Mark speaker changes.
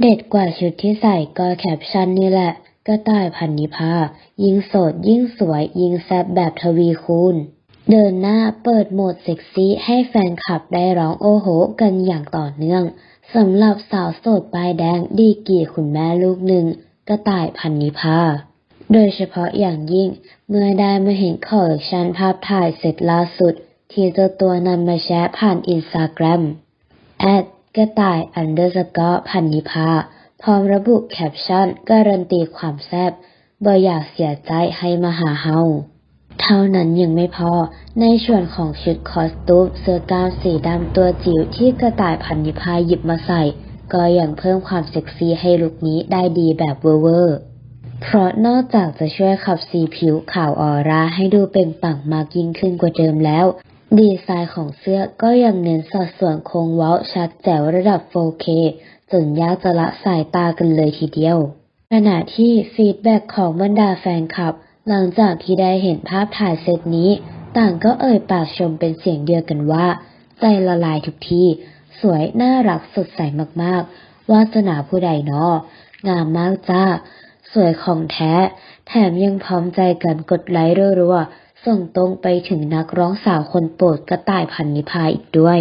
Speaker 1: เด็ดกว่าชุดที่ใส่ก็แคปชั่นนี่แหละ กระต่ายพันนิพา ยิ่งโสดยิ่งสวย ยิ่งแซบแบบทวีคูณ เดินหน้าเปิดโหมดเซ็กซี่ให้แฟนคลับได้ร้องโอ้โห กันอย่างต่อเนื่องสำหรับสาวโสดปลายแดงดีกรีคุณแม่ลูกหนึ่ง กระต่ายพันนิพา โดยเฉพาะอย่างยิ่ง เมื่อได้มาเห็นคอลเลกชันภาพถ่ายเสร็จล่าสุด ที่เจ้าตัวนำมาแชร์ผ่านอินสตาแกรมแอด กระต่ายอันเดอร์สกอพันนิพาพร้อมระบุแคปชั่นการันตีความแซ่บบ่อยากเสียใจให้มาหาเฮาเท่านั้นยังไม่พอ ในส่วนของชุดคอสตูมเสื้อกล้ามสีดำตัวจิ๋วที่กระต่ายพันนิพาหยิบมาใส่ ก็ยังเพิ่มความเซ็กซี่ให้ลุคนี้ได้ดีแบบเวอร์เพราะนอกจากจะช่วยขับสีผิวขาวออร่าให้ดูเปล่งปลั่งมากยิ่งขึ้นกว่าเดิมแล้ว ดีไซน์ของเสื้อก็ยังเน้นสัดส่วนโครงเว้าชัดแจ๋วระดับ 4K จนยากจะละสายตากันเลยทีเดียว ขณะที่ฟีดแบ็กของบรรดาแฟนคลับ หลังจากที่ได้เห็นภาพถ่ายเซตนี้ ต่างก็เอ่ยปากชมเป็นเสียงเดียวกันว่า ใจละลายทุกทีสวยน่ารักสดใสมากๆ วาสนาผู้ใดเนาะงามมากจ้า สวยของแท้ แถมยังพร้อมใจกันกดไลค์รัวๆ ส่งตรงไปถึงนักร้องสาวคนโปรดกระต่ายพันนิพาอีกด้วย